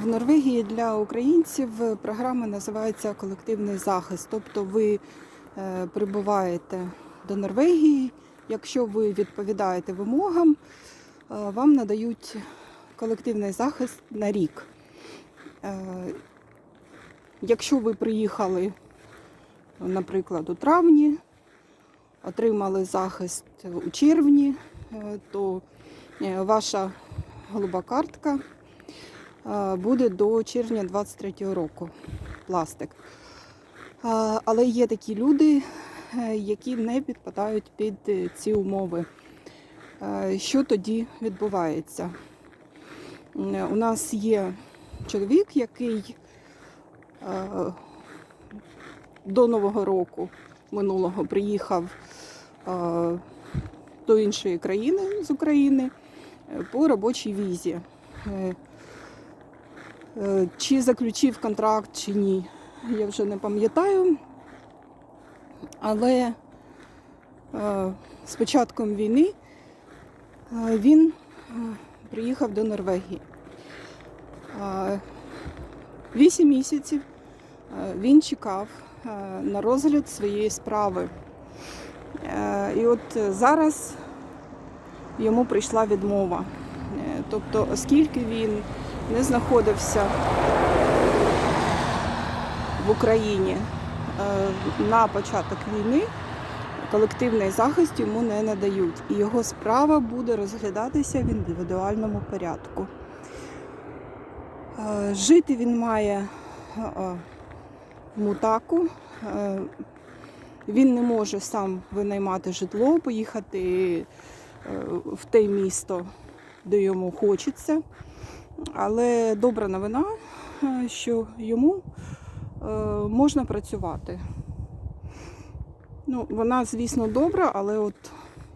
В Норвегії для українців програма називається колективний захист. Тобто ви е, прибуваєте до Норвегії, якщо ви відповідаєте вимогам, е, вам надають колективний захист на рік. Е, Якщо ви приїхали, наприклад, у травні, отримали захист у червні, то ваша голуба картка буде до червня 23 року пластик. Але є такі люди, е, які не підпадають під е, ці умови. Е, Що тоді відбувається? У нас є чоловік, який до Нового року минулого приїхав до іншої країни з України по робочій візі. Е, Чи заключив контракт, чи ні, я вже не пам'ятаю. Але е, з початком війни е, він приїхав до Норвегії. Вісім місяців він чекав на розгляд своєї справи. І от зараз йому прийшла відмова. Тобто, оскільки він не знаходився в Україні е, на початок війни, колективний захист йому не надають. І його справа буде розглядатися в індивідуальному порядку. Е, Жити він має е, мутаку. Він не може сам винаймати житло, поїхати в те місто, де йому хочеться. Але добра новина, е, що йому е, можна працювати. Ну, вона, звісно, добра, але от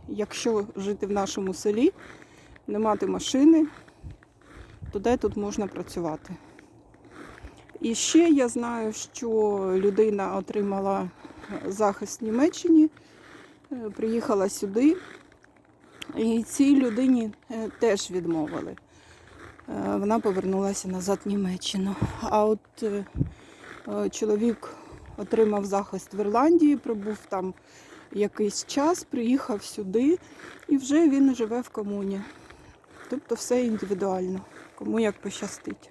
якщо жити в нашому селі, не мати машини, то де тут можна працювати? І ще я знаю, що людина отримала захист в Німеччині, е, приїхала сюди, і цій людині теж відмовили. Е, Вона повернулася назад в Німеччину. А от е, е, чоловік отримав захист в Ірландії, пробув там якийсь час, приїхав сюди і вже він живе в комуні. Тобто все індивідуально, кому як пощастить.